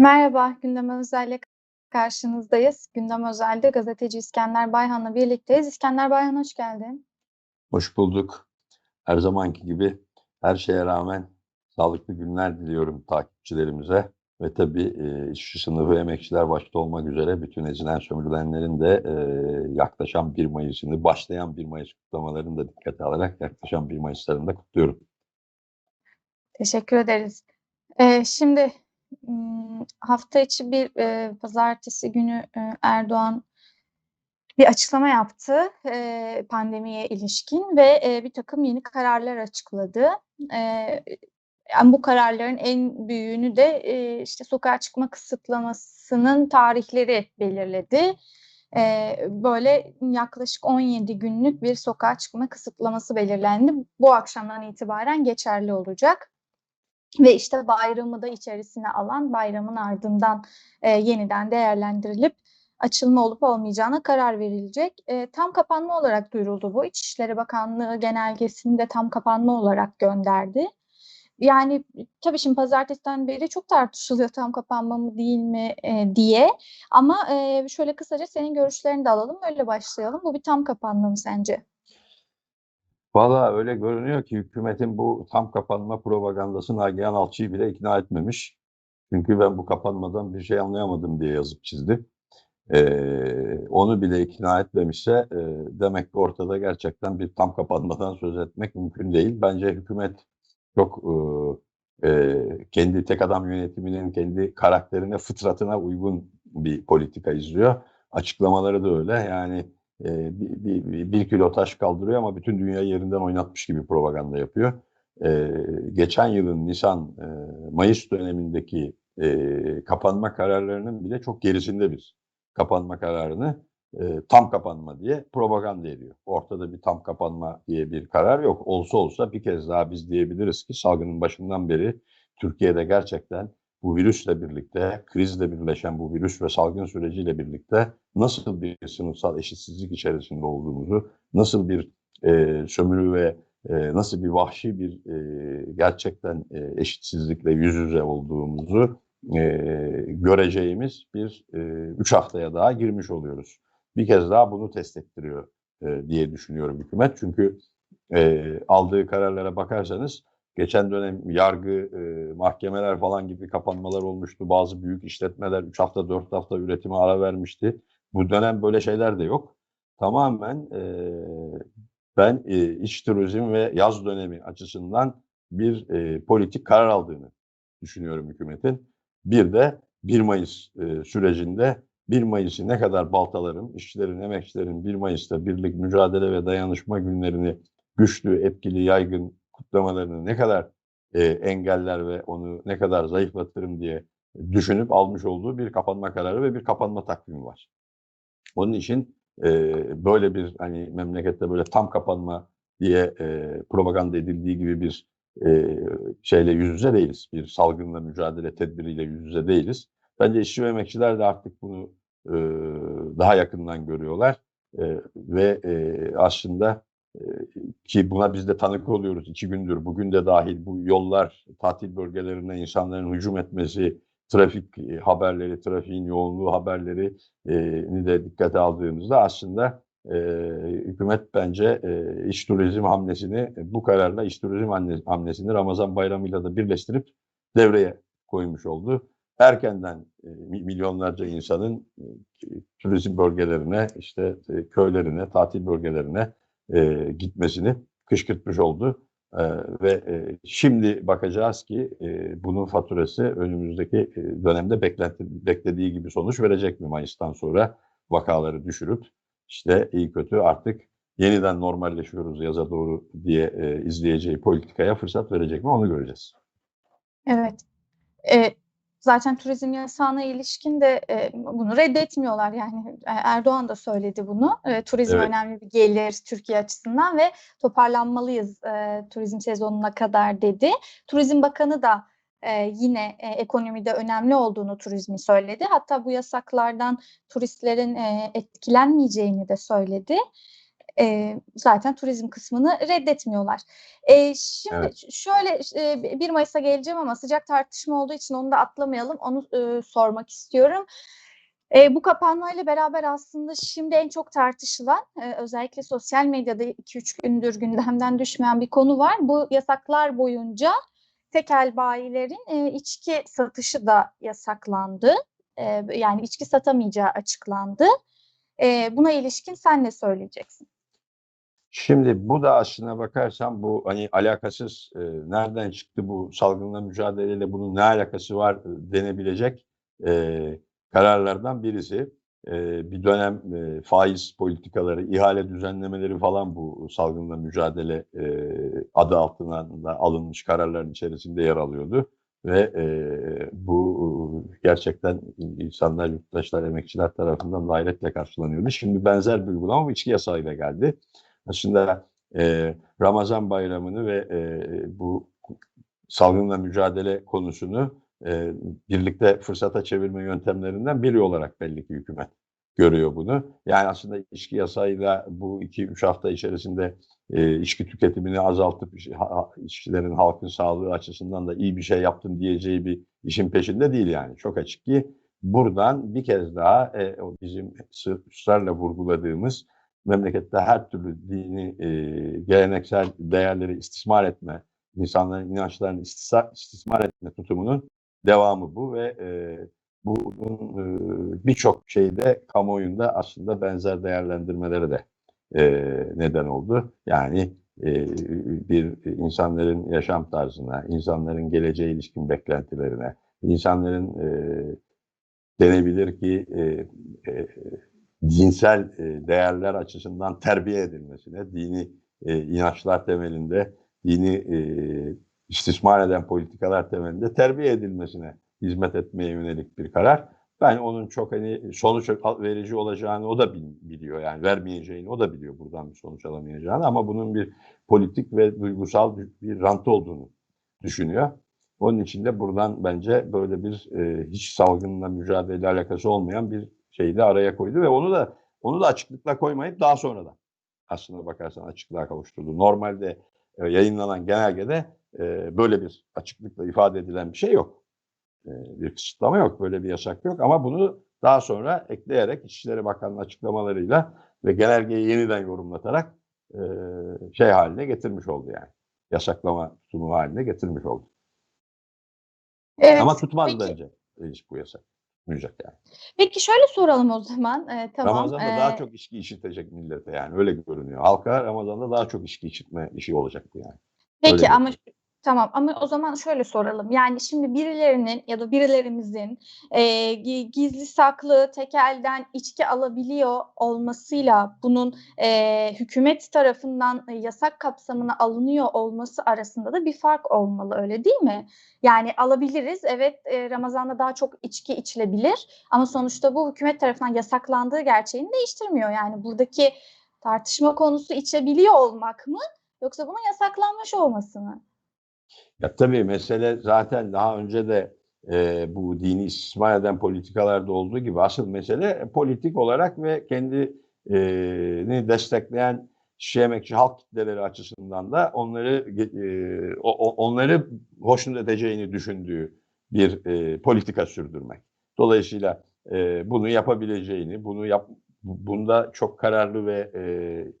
Merhaba, Gündem Özel'le karşınızdayız. Gündem Özel'de gazeteci İskender Bayhan'la birlikteyiz. İskender Bayhan hoş geldin. Hoş bulduk. Her zamanki gibi her şeye rağmen sağlıklı günler diliyorum takipçilerimize. Ve tabii e, işçi sınıfı emekçiler başta olmak üzere bütün ezilen sömürülenlerin de e, yaklaşan 1 Mayıs'ını, başlayan 1 Mayıs kutlamalarını da dikkate alarak yaklaşan 1 Mayıs'larını da kutluyorum. Teşekkür ederiz. Ee, şimdi hafta içi bir e, pazartesi günü e, Erdoğan bir açıklama yaptı e, pandemiye ilişkin ve e, bir takım yeni kararlar açıkladı. E, yani bu kararların en büyüğünü de e, işte sokağa çıkma kısıtlamasının tarihleri belirledi. E, böyle yaklaşık 17 günlük bir sokağa çıkma kısıtlaması belirlendi. Bu akşamdan itibaren geçerli olacak ve işte bayramı da içerisine alan bayramın ardından e, yeniden değerlendirilip açılma olup olmayacağına karar verilecek. E, tam kapanma olarak duyuruldu bu. İçişleri Bakanlığı genelgesini de tam kapanma olarak gönderdi. Yani tabii şimdi pazartesiden beri çok tartışılıyor tam kapanma mı değil mi e, diye. Ama e, şöyle kısaca senin görüşlerini de alalım öyle başlayalım. Bu bir tam kapanma mı sence? Valla öyle görünüyor ki hükümetin bu tam kapanma propagandası Nagihan Alçı'yı bile ikna etmemiş. Çünkü ben bu kapanmadan bir şey anlayamadım diye yazıp çizdi. Ee, onu bile ikna etmemişse e, demek ki ortada gerçekten bir tam kapanmadan söz etmek mümkün değil. Bence hükümet çok e, e, kendi tek adam yönetiminin kendi karakterine, fıtratına uygun bir politika izliyor. Açıklamaları da öyle. Yani e, bir, bir, bir kilo taş kaldırıyor ama bütün dünyayı yerinden oynatmış gibi propaganda yapıyor. E, geçen yılın Nisan, e, Mayıs dönemindeki e, kapanma kararlarının bile çok gerisinde biz. Kapanma kararını e, tam kapanma diye propaganda ediyor. Ortada bir tam kapanma diye bir karar yok. Olsa olsa bir kez daha biz diyebiliriz ki salgının başından beri Türkiye'de gerçekten bu virüsle birlikte, krizle birleşen bu virüs ve salgın süreciyle birlikte nasıl bir sınıfsal eşitsizlik içerisinde olduğumuzu, nasıl bir e, sömürü ve e, nasıl bir vahşi bir e, gerçekten e, eşitsizlikle yüz yüze olduğumuzu e, göreceğimiz bir e, üç haftaya daha girmiş oluyoruz. Bir kez daha bunu test ettiriyor e, diye düşünüyorum hükümet. Çünkü e, aldığı kararlara bakarsanız Geçen dönem yargı, e, mahkemeler falan gibi kapanmalar olmuştu. Bazı büyük işletmeler 3 hafta 4 hafta üretime ara vermişti. Bu dönem böyle şeyler de yok. Tamamen e, ben e, iç turizm ve yaz dönemi açısından bir e, politik karar aldığını düşünüyorum hükümetin. Bir de 1 Mayıs e, sürecinde 1 Mayıs'ı ne kadar baltaların, işçilerin, emekçilerin 1 Mayıs'ta birlik, mücadele ve dayanışma günlerini güçlü, etkili, yaygın kutlamalarını ne kadar e, engeller ve onu ne kadar zayıflatırım diye düşünüp almış olduğu bir kapanma kararı ve bir kapanma takvimi var. Onun için e, böyle bir hani memlekette böyle tam kapanma diye e, propaganda edildiği gibi bir e, şeyle yüz yüze değiliz. Bir salgınla mücadele tedbiriyle yüz yüze değiliz. Bence işçi ve emekçiler de artık bunu e, daha yakından görüyorlar e, ve e, aslında ki buna biz de tanık oluyoruz iki gündür. Bugün de dahil bu yollar, tatil bölgelerine insanların hücum etmesi, trafik haberleri, trafiğin yoğunluğu haberleri ni de dikkate aldığımızda aslında e, hükümet bence e, iş turizm hamlesini bu kararla iş turizm hamlesini Ramazan bayramıyla da birleştirip devreye koymuş oldu. Erkenden e, milyonlarca insanın e, turizm bölgelerine, işte e, köylerine, tatil bölgelerine e, gitmesini kışkırtmış oldu. E, ve e, şimdi bakacağız ki e, bunun faturası önümüzdeki e, dönemde beklenti, beklediği gibi sonuç verecek mi Mayıs'tan sonra vakaları düşürüp işte iyi kötü artık yeniden normalleşiyoruz yaza doğru diye e, izleyeceği politikaya fırsat verecek mi onu göreceğiz. Evet. E, Zaten turizm yasağına ilişkin de e, bunu reddetmiyorlar. Yani e, Erdoğan da söyledi bunu. E, turizm evet. önemli bir gelir Türkiye açısından ve toparlanmalıyız e, turizm sezonuna kadar dedi. Turizm Bakanı da e, yine e, ekonomide önemli olduğunu turizmi söyledi. Hatta bu yasaklardan turistlerin e, etkilenmeyeceğini de söyledi. Eee, zaten turizm kısmını reddetmiyorlar. Eee, şimdi Evet. şöyle, eee, 1 Mayıs'a geleceğim ama sıcak tartışma olduğu için onu da atlamayalım. Onu, ııı, sormak istiyorum. Eee, bu kapanmayla beraber aslında şimdi en çok tartışılan, eee, özellikle sosyal medyada 2-3 gündür gündemden düşmeyen bir konu var. Bu yasaklar boyunca tekel bayilerin, eee, içki satışı da yasaklandı. B yani içki satamayacağı açıklandı. Eee, buna ilişkin sen ne söyleyeceksin? Şimdi bu da aslına bakarsan bu, hani, alakasız, eee, nereden çıktı bu salgınla mücadeleyle bunun ne alakası var, ııı, denebilecek, eee, kararlardan birisi. Eee, bir dönem, eee, faiz politikaları, ihale düzenlemeleri falan bu salgınla mücadele, eee, adı altına da alınmış kararların içerisinde yer alıyordu ve, eee, bu gerçekten insanlar, yurttaşlar, emekçiler tarafından da hayretle karşılanıyordu. Şimdi benzer bir uygulama içki yasağıyla geldi. Aslında, eee, Ramazan Bayramı'nı ve, eee, bu salgınla mücadele konusunu, eee, birlikte fırsata çevirme yöntemlerinden biri olarak belli ki hükümet görüyor bunu. Yani aslında içki yasağıyla bu 2-3 hafta içerisinde, eee, içki tüketimini azaltıp içkilerin halkın sağlığı açısından da iyi bir şey yaptım diyeceği bir işin peşinde değil yani. Çok açık ki buradan bir kez daha, o bizim ısrarla vurguladığımız memlekette her türlü dini, eee, geleneksel değerleri istismar etme, insanların inançlarını istisa istismar etme tutumunun devamı bu ve, eee, bunun, ııı, birçok şeyde kamuoyunda aslında benzer değerlendirmelere de, eee, neden oldu. Yani, eee, bir insanların yaşam tarzına, insanların geleceğe ilişkin beklentilerine, insanların, eee, denebilir ki, eee, eee, dinsel, eee, değerler açısından terbiye edilmesine, dini, eee, inançlar temelinde, dini, eee, istismar eden politikalar temelinde terbiye edilmesine hizmet etmeye yönelik bir karar. Ben onun çok, hani, sonuç verici olacağını o da bil biliyor yani vermeyeceğini o da biliyor buradan bir sonuç alamayacağını ama bunun bir politik ve duygusal bir rantı olduğunu düşünüyor. Onun için de buradan bence böyle bir, eee, hiç salgınla mücadeleyle alakası olmayan bir şeyi de araya koydu ve onu da onu da açıklıkla koymayıp daha sonradan aslına bakarsan açıklığa kavuşturdu. Normalde, eee, yayınlanan genelgede, eee, böyle bir açıklıkla ifade edilen bir şey yok. Eee, bir kısıtlama yok, böyle bir yasak yok ama bunu daha sonra ekleyerek İçişleri Bakanı'nın açıklamalarıyla ve genelgeyi yeniden yorumlatarak, eee, şey hâline getirmiş oldu yani. Yasaklama tutumu hâline getirmiş oldu. Evet, Ama tutmaz peki bence bu yasak. Tutmayacak yani. Peki şöyle soralım o zaman. Eee, tamam, Ramazan'da daha eee çok içki içirtecek millete yani öyle görünüyor. Halka Ramazan'da daha çok içki içirtme işi olacak bu yani. Öyle Peki ama görünüyor. Tamam ama o zaman şöyle soralım. Yani şimdi birilerinin ya da birilerimizin, gi gizli saklı tekelden içki alabiliyor olmasıyla bunun, eee, hükümet tarafından yasak kapsamına alınıyor olması arasında da bir fark olmalı, öyle değil mi? Yani alabiliriz, evet, eee, Ramazan'da daha çok içki içilebilir ama sonuçta bu hükümet tarafından yasaklandığı gerçeğini değiştirmiyor. Yani buradaki tartışma konusu içebiliyor olmak mı yoksa bunun yasaklanmış olması mı? Ya, tabii mesele zaten daha önce de, eee, bu dini istismar eden politikalarda olduğu gibi asıl mesele politik olarak ve kendi eee, ni destekleyen işçi, emekçi, halk kitleleri açısından da onları o onları hoşnut edeceğini düşündüğü bir, eee, politika sürdürmek. Dolayısıyla, eee, bunu yapabileceğini, bunu yap bu bunda çok kararlı ve, eee,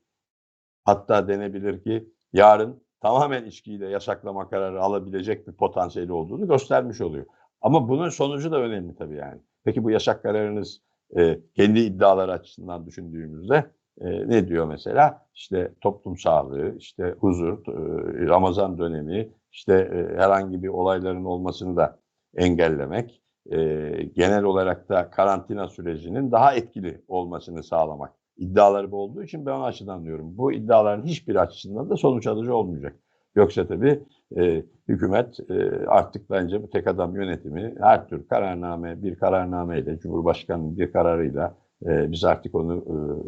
hatta denebilir ki yarın tamamen içkiyi de yasaklama kararı alabilecek bir potansiyeli olduğunu göstermiş oluyor. Ama bunun sonucu da önemli tabii yani. Peki bu yasak kararınız, eee, kendi iddiaları açısından düşündüğümüzde, eee, ne diyor mesela? İşte toplum sağlığı, işte huzur, eee, Ramazan dönemi, işte, eee, herhangi bir olayların olmasını da engellemek, eee, genel olarak da karantina sürecinin daha etkili olmasını sağlamak. İddiaları bu olduğu için ben o açıdan diyorum. Bu iddiaların hiçbiri açısından da sonuç alıcı olmayacak. Yoksa tabii, eee, hükümet, eee, artık bence bu tek adam yönetimi her tür kararname, bir kararnameyle, Cumhurbaşkanı'nın bir kararıyla, eee, biz artık onu, ııı,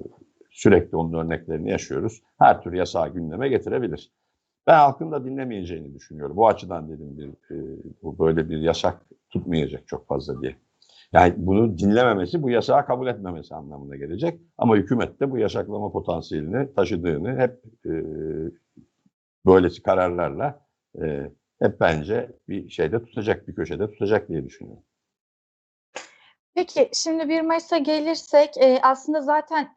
sürekli onun örneklerini yaşıyoruz. Her tür yasağı gündeme getirebilir. Ben halkın da dinlemeyeceğini düşünüyorum. O açıdan dedim bir, bu böyle bir yasak tutmayacak çok fazla diye. Yani bunu dinlememesi, bu yasağı kabul etmemesi anlamına gelecek. Ama hükümet de bu yasaklama potansiyelini taşıdığını hep e, böylesi kararlarla e, hep bence bir şeyde tutacak, bir köşede tutacak diye düşünüyorum. Peki, şimdi 1 Mayıs'a gelirsek, eee, aslında zaten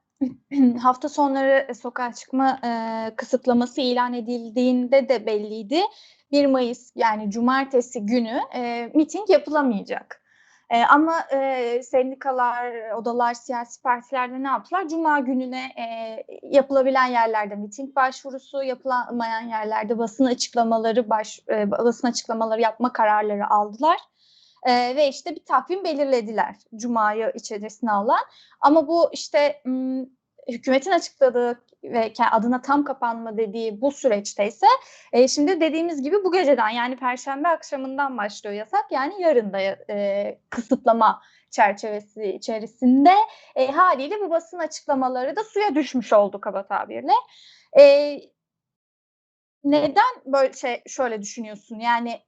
hafta sonları, sokağa çıkma, eee, kısıtlaması ilan edildiğinde de belliydi. 1 Mayıs yani cumartesi günü, eee, miting yapılamayacak. Eee, ama, eee, sendikalar, odalar, siyasi partiler de ne yaptılar? Cuma gününe, eee, yapılabilen yerlerde miting başvurusu, yapılamayan yerlerde basın açıklamaları baş eee, basın açıklamaları yapma kararları aldılar. Eee, ve işte bir takvim belirlediler Cuma'yı içerisine alan. Ama bu işte, ımm, hükümetin açıkladığı ve adına tam kapanma dediği bu süreçte ise, eee, şimdi dediğimiz gibi bu geceden yani perşembe akşamından başlıyor yasak. Yani yarın da eee, kısıtlama çerçevesi içerisinde. Eee, hâliyle bu basın açıklamaları da suya düşmüş oldu kaba tabirle. Eee neden böyle şey şöyle düşünüyorsun? Yani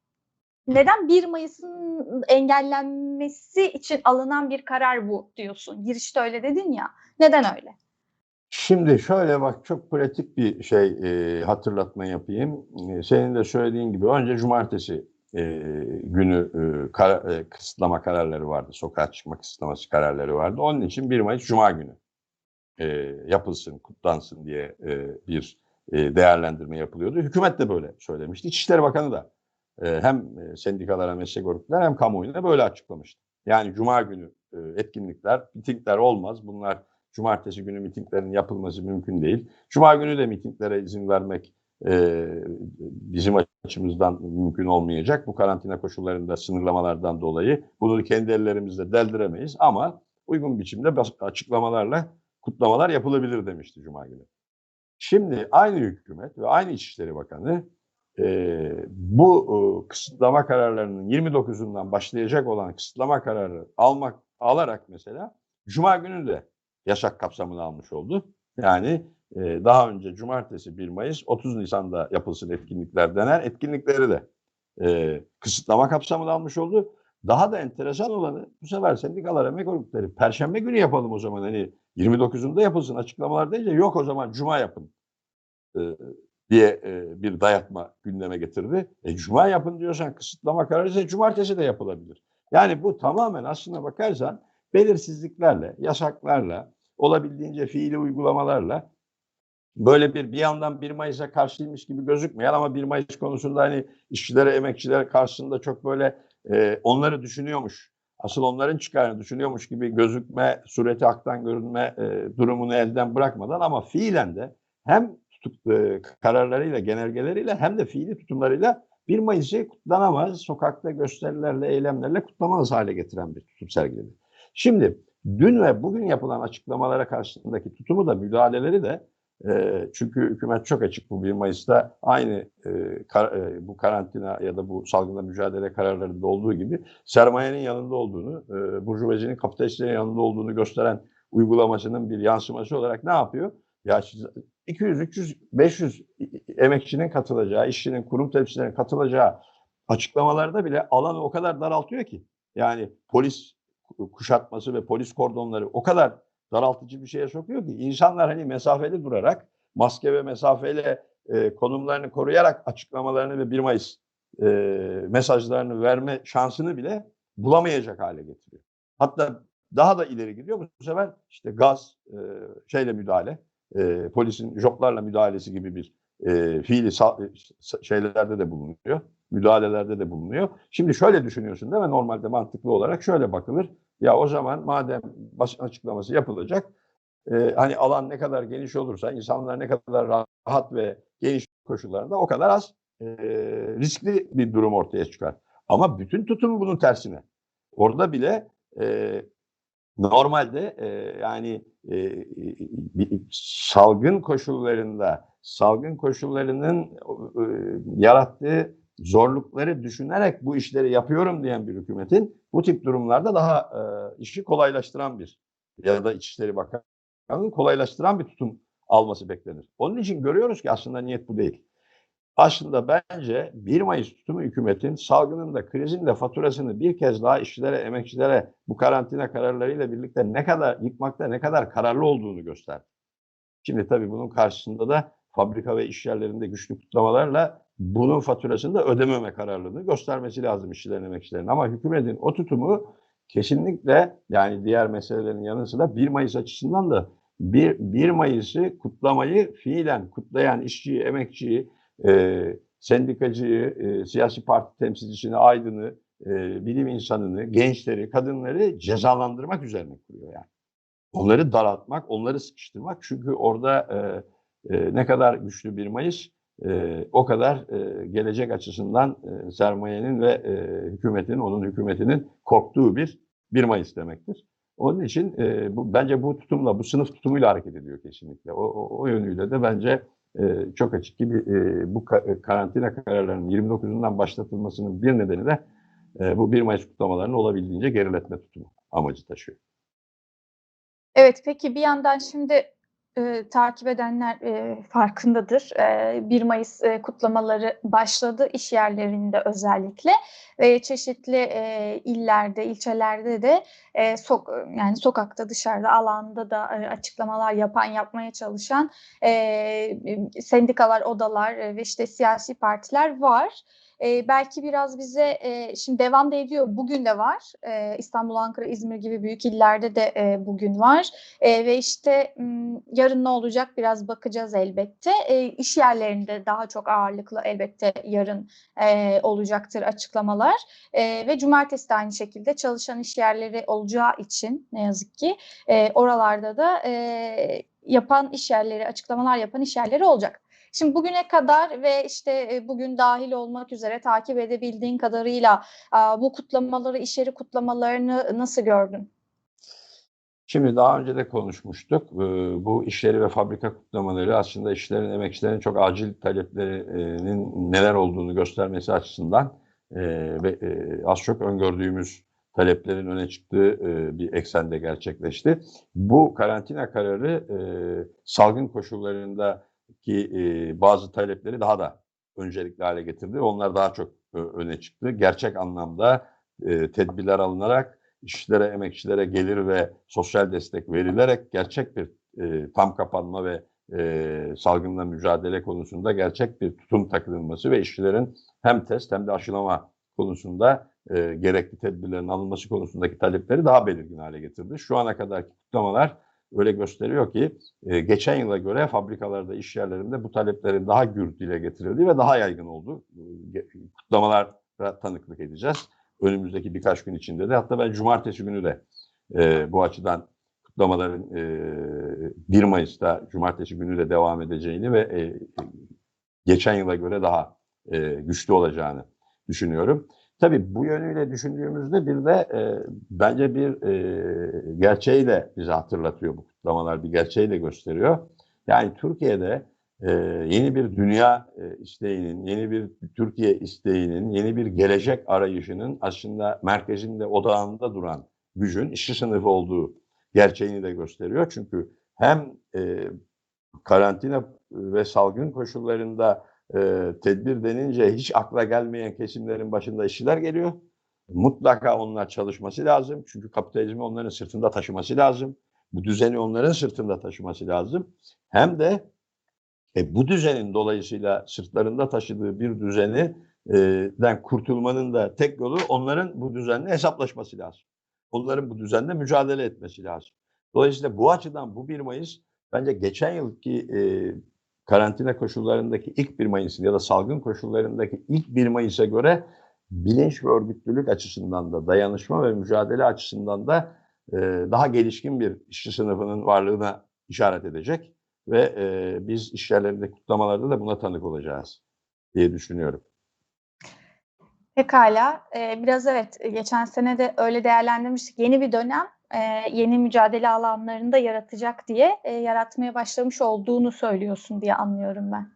neden 1 Mayıs'ın engellenmesi için alınan bir karar bu diyorsun? Girişte öyle dedin ya. Neden öyle? Şimdi şöyle bak çok pratik bir şey, eee, hatırlatma yapayım. Eee, senin de söylediğin gibi önce cumartesi, eee, günü, ııı, kara eee, kısıtlama kararları vardı. Sokağa çıkma kısıtlaması kararları vardı. Onun için 1 Mayıs cuma günü, eee, yapılsın, kutlansın diye, eee, bir, eee, değerlendirme yapılıyordu. Hükümet de böyle söylemişti. İçişleri Bakanı da, eee, hem, eee, sendikalara, meslek örgütlerine hem kamuoyuna böyle açıklamıştı. Yani cuma günü, eee, etkinlikler, mitingler olmaz. Bunlar cumartesi günü mitinglerin yapılması mümkün değil. Cuma günü de mitinglere izin vermek, eee, bizim açımızdan mümkün olmayacak. Bu karantina koşullarında sınırlamalardan dolayı bunu kendi ellerimizle deldiremeyiz ama uygun biçimde açıklamalarla kutlamalar yapılabilir demişti cuma günü. Şimdi aynı hükümet ve aynı İçişleri Bakanı, eee, bu, ııı, kısıtlama kararlarının 29'undan başlayacak olan kısıtlama kararı almak alarak mesela cuma günü de yasak kapsamına almış oldu. Yani, eee, daha önce cumartesi 1 Mayıs, 30 Nisan'da yapılsın etkinlikler denen etkinlikleri de, eee, kısıtlama kapsamına almış oldu. Daha da enteresan olanı bu sefer sendikalar, emek örgütleri perşembe günü yapalım o zaman hani 29'unda yapılsın açıklamalar deyince yok o zaman cuma yapın, ııı, diye, eee, bir dayatma gündeme getirdi. E, cuma yapın diyorsan kısıtlama kararı ise cumartesi de yapılabilir. Yani bu tamamen aslına bakarsan belirsizliklerle, yasaklarla, olabildiğince fiili uygulamalarla böyle bir bir yandan 1 Mayıs'a karşıymış gibi gözükmeyen ama 1 Mayıs konusunda hani işçilere, emekçilere karşısında çok böyle, eee, onları düşünüyormuş, asıl onların çıkarını düşünüyormuş gibi gözükme, sureti haktan görünme, eee, durumunu elden bırakmadan ama fiilen de hem tutuk eee, kararlarıyla, genelgeleriyle hem de fiili tutumlarıyla 1 Mayıs'ı kutlanamaz, sokakta gösterilerle, eylemlerle kutlanamaz hâle getiren bir tutum sergiledi. Şimdi dün ve bugün yapılan açıklamalara karşısındaki tutumu da müdahaleleri de, eee, çünkü hükümet çok açık bu 1 Mayıs'ta aynı, eee, kar eee, bu karantina ya da bu salgınla mücadele kararlarında olduğu gibi sermayenin yanında olduğunu, eee, burjuvazinin, kapitalistlerin yanında olduğunu gösteren uygulamasının bir yansıması olarak ne yapıyor? Ya siz 200, 300, 500 i i emekçinin katılacağı, işçinin, kurum temsilcilerinin katılacağı açıklamalarda bile alanı o kadar daraltıyor ki. Yani polis kuşatması ve polis kordonları o kadar daraltıcı bir şeye sokuyor ki insanlar hani mesafeli durarak, maske ve mesafeyle, eee, konumlarını koruyarak açıklamalarını ve 1 Mayıs, eee, mesajlarını verme şansını bile bulamayacak hâle getiriyor. Hatta daha da ileri gidiyor. Bu sefer işte gaz, eee, şeyle müdahale, eee, polisin joplarla müdahalesi gibi bir, eee, fiili sa s şeylerde de bulunuyor, müdahalelerde de bulunuyor. Şimdi şöyle düşünüyorsun değil mi? Normalde mantıklı olarak şöyle bakılır. Ya o zaman madem basın açıklaması yapılacak, eee, hani alan ne kadar geniş olursa, insanlar ne kadar rahat ve geniş koşullarda o kadar az, eee, riskli bir durum ortaya çıkar. Ama bütün tutum bunun tersine. Orada bile, eee, normalde, eee, yani, eee, bir salgın koşullarında, salgın koşullarının, ııı, yarattığı zorlukları düşünerek bu işleri yapıyorum diyen bir hükümetin bu tip durumlarda daha, eee, işi kolaylaştıran bir ya da İçişleri Bakanı'nın kolaylaştıran bir tutum alması beklenir. Onun için görüyoruz ki aslında niyet bu değil. aslında bence 1 Mayıs tutumu hükümetin salgının da krizin de faturasını bir kez daha işçilere, emekçilere bu karantina kararlarıyla birlikte ne kadar yıkmakta ne kadar kararlı olduğunu gösterdi. Şimdi tabii bunun karşısında da fabrika ve iş yerlerinde güçlü kutlamalarla bunun faturasını da ödememe kararlılığını göstermesi lazım işçilerin, emekçilerin. Ama hükümetin o tutumu kesinlikle yani diğer meselelerin yanı sıra 1 Mayıs açısından da 1, 1 Mayıs'ı kutlamayı fiilen kutlayan işçiyi, emekçiyi, e, sendikacıyı, e, siyasi parti temsilcisini, aydını, e, bilim insanını, gençleri, kadınları cezalandırmak üzerine kuruyor yani. Onları daraltmak, onları sıkıştırmak. Çünkü orada e, e, ne kadar güçlü 1 Mayıs e, o kadar e, gelecek açısından e, sermayenin ve e, hükümetin, onun hükümetinin korktuğu bir 1 Mayıs demektir. Onun için e, bu, bence bu tutumla, bu sınıf tutumuyla hareket ediyor kesinlikle. O, o, o yönüyle de bence e, çok açık ki bir, e, bu ka- karantina kararlarının 29'undan başlatılmasının bir nedeni de e, bu 1 Mayıs kutlamalarını olabildiğince geriletme tutumu amacı taşıyor. Evet, peki bir yandan şimdi e, takip edenler e, farkındadır. E, 1 Mayıs e, kutlamaları başladı iş yerlerinde özellikle ve çeşitli e, illerde, ilçelerde de e, sok yani sokakta, dışarıda, alanda da e, açıklamalar yapan, yapmaya çalışan e, sendikalar, odalar e, ve işte siyasi partiler var. E, belki biraz bize e, şimdi devam da ediyor. Bugün de var. E, İstanbul, Ankara, İzmir gibi büyük illerde de e, bugün var. E, ve işte m, yarın ne olacak biraz bakacağız elbette. E, iş yerlerinde daha çok ağırlıklı elbette yarın e, olacaktır açıklamalar. E, ve cumartesi de aynı şekilde çalışan iş yerleri olacağı için ne yazık ki e, oralarda da e, yapan iş yerleri, açıklamalar yapan iş yerleri olacak. Şimdi bugüne kadar ve işte bugün dahil olmak üzere takip edebildiğin kadarıyla bu kutlamaları, iş yeri kutlamalarını nasıl gördün? Şimdi daha önce de konuşmuştuk. Bu işleri ve fabrika kutlamaları aslında işlerin, emekçilerin çok acil taleplerinin neler olduğunu göstermesi açısından ve az çok öngördüğümüz taleplerin öne çıktığı bir eksende gerçekleşti. Bu karantina kararı salgın koşullarında ki e, bazı talepleri daha da öncelikli hale getirdi. Onlar daha çok e, öne çıktı. Gerçek anlamda e, tedbirler alınarak işçilere, emekçilere gelir ve sosyal destek verilerek gerçek bir e, tam kapanma ve e, salgınla mücadele konusunda gerçek bir tutum takılması ve işçilerin hem test hem de aşılama konusunda e, gerekli tedbirlerin alınması konusundaki talepleri daha belirgin hale getirdi. Şu ana kadarki kutlamalar öyle gösteriyor ki e, geçen yıla göre fabrikalarda, iş yerlerinde bu taleplerin daha gür dile getirildi ve daha yaygın oldu. E, kutlamalara tanıklık edeceğiz. Önümüzdeki birkaç gün içinde de hatta ben cumartesi günü de e, bu açıdan kutlamaların e, 1 Mayıs'ta cumartesi günü de devam edeceğini ve e, geçen yıla göre daha e, güçlü olacağını düşünüyorum. Tabii bu yönüyle düşündüğümüzde bir de e, bence bir e, gerçeği de bize hatırlatıyor bu kutlamalar, bir gerçeği de gösteriyor. Yani Türkiye'de e, yeni bir dünya e, isteğinin, yeni bir Türkiye isteğinin, yeni bir gelecek arayışının aslında merkezinde, odağında duran gücün işçi sınıfı olduğu gerçeğini de gösteriyor. Çünkü hem e, karantina ve salgın koşullarında e, tedbir denince hiç akla gelmeyen kesimlerin başında işçiler geliyor. Mutlaka onlar çalışması lazım. Çünkü kapitalizmi onların sırtında taşıması lazım. Bu düzeni onların sırtında taşıması lazım. Hem de e, bu düzenin dolayısıyla sırtlarında taşıdığı bir düzeni den kurtulmanın da tek yolu onların bu düzenle hesaplaşması lazım. Onların bu düzenle mücadele etmesi lazım. Dolayısıyla bu açıdan bu 1 Mayıs bence geçen yılki e, karantina koşullarındaki ilk 1 Mayıs'ın ya da salgın koşullarındaki ilk 1 Mayıs'a göre bilinç ve örgütlülük açısından da dayanışma ve mücadele açısından da e, daha gelişkin bir işçi sınıfının varlığına işaret edecek ve e, biz işyerlerindeki kutlamalarda da buna tanık olacağız diye düşünüyorum. Pekala. Ee, biraz evet geçen sene de öyle değerlendirmiştik. Yeni bir dönem e, yeni mücadele alanlarında yaratacak diye e, yaratmaya başlamış olduğunu söylüyorsun diye anlıyorum ben.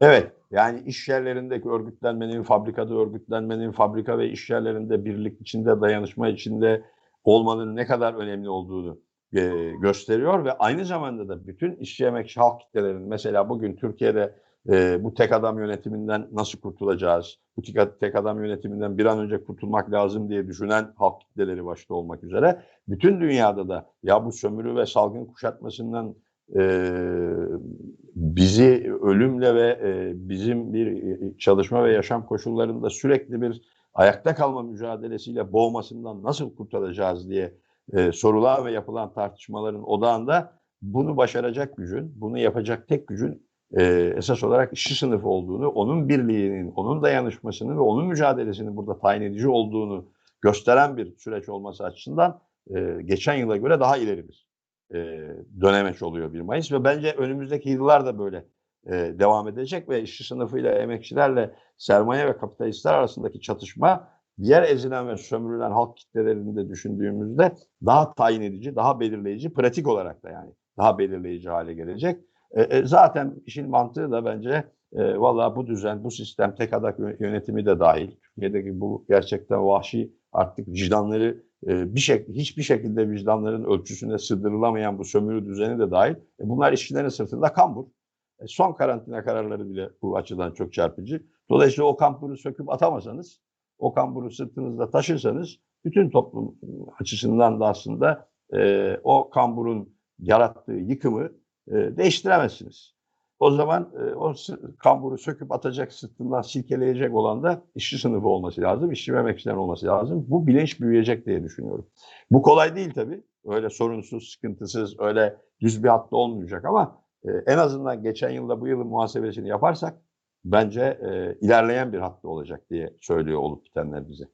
Evet, yani iş yerlerindeki örgütlenmenin, fabrikada örgütlenmenin, fabrika ve iş yerlerinde birlik içinde, dayanışma içinde olmanın ne kadar önemli olduğunu e, gösteriyor ve aynı zamanda da bütün işçi emekçi halk kitlelerinin mesela bugün Türkiye'de e, bu tek adam yönetiminden nasıl kurtulacağız? Bu tek, adam yönetiminden bir an önce kurtulmak lazım diye düşünen halk kitleleri başta olmak üzere bütün dünyada da ya bu sömürü ve salgın kuşatmasından e, bizi ölümle ve e, bizim bir e, çalışma ve yaşam koşullarında sürekli bir ayakta kalma mücadelesiyle boğmasından nasıl kurtaracağız diye e, sorular ve yapılan tartışmaların odağında bunu başaracak gücün, bunu yapacak tek gücün e, esas olarak işçi sınıfı olduğunu, onun birliğinin, onun dayanışmasının ve onun mücadelesinin burada tayin edici olduğunu gösteren bir süreç olması açısından e, geçen yıla göre daha ileri bir e, dönemeç oluyor 1 Mayıs ve bence önümüzdeki yıllar da böyle e, devam edecek ve işçi sınıfıyla, emekçilerle sermaye ve kapitalistler arasındaki çatışma diğer ezilen ve sömürülen halk kitlelerini de düşündüğümüzde daha tayin edici, daha belirleyici, pratik olarak da yani daha belirleyici hale gelecek. E, e, zaten işin mantığı da bence e, valla bu düzen, bu sistem tek adak yönetimi de dahil. Türkiye'deki bu gerçekten vahşi artık vicdanları e, bir şek hiçbir şekilde vicdanların ölçüsüne sığdırılamayan bu sömürü düzeni de dahil. E, bunlar işçilerin sırtında kambur. E, son karantina kararları bile bu açıdan çok çarpıcı. Dolayısıyla o kamburu söküp atamasanız, o kamburu sırtınızda taşırsanız bütün toplum açısından da aslında e, o kamburun yarattığı yıkımı e, değiştiremezsiniz. O zaman e, o kamburu söküp atacak, sırtından silkeleyecek olan da işçi sınıfı olması lazım, işçi ve emekçilerin olması lazım. Bu bilinç büyüyecek diye düşünüyorum. Bu kolay değil tabii. Öyle sorunsuz, sıkıntısız, öyle düz bir hatta olmayacak ama e, en azından geçen yılda bu yılın muhasebesini yaparsak bence e, ilerleyen bir hatta olacak diye söylüyor olup bitenler bize.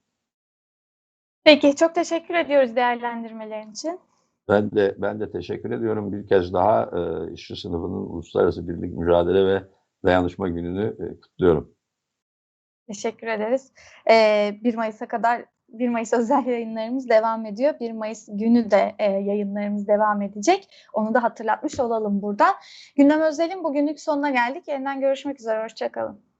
Peki, çok teşekkür ediyoruz değerlendirmelerin için. Ben de ben de teşekkür ediyorum. Bir kez daha e, işçi sınıfının Uluslararası Birlik Mücadele ve Dayanışma Günü'nü e, kutluyorum. Teşekkür ederiz. Ee, 1 Mayıs'a kadar 1 Mayıs özel yayınlarımız devam ediyor. 1 Mayıs günü de e, yayınlarımız devam edecek. Onu da hatırlatmış olalım burada. Gündem Özel'in bugünlük sonuna geldik. Yeniden görüşmek üzere. Hoşçakalın.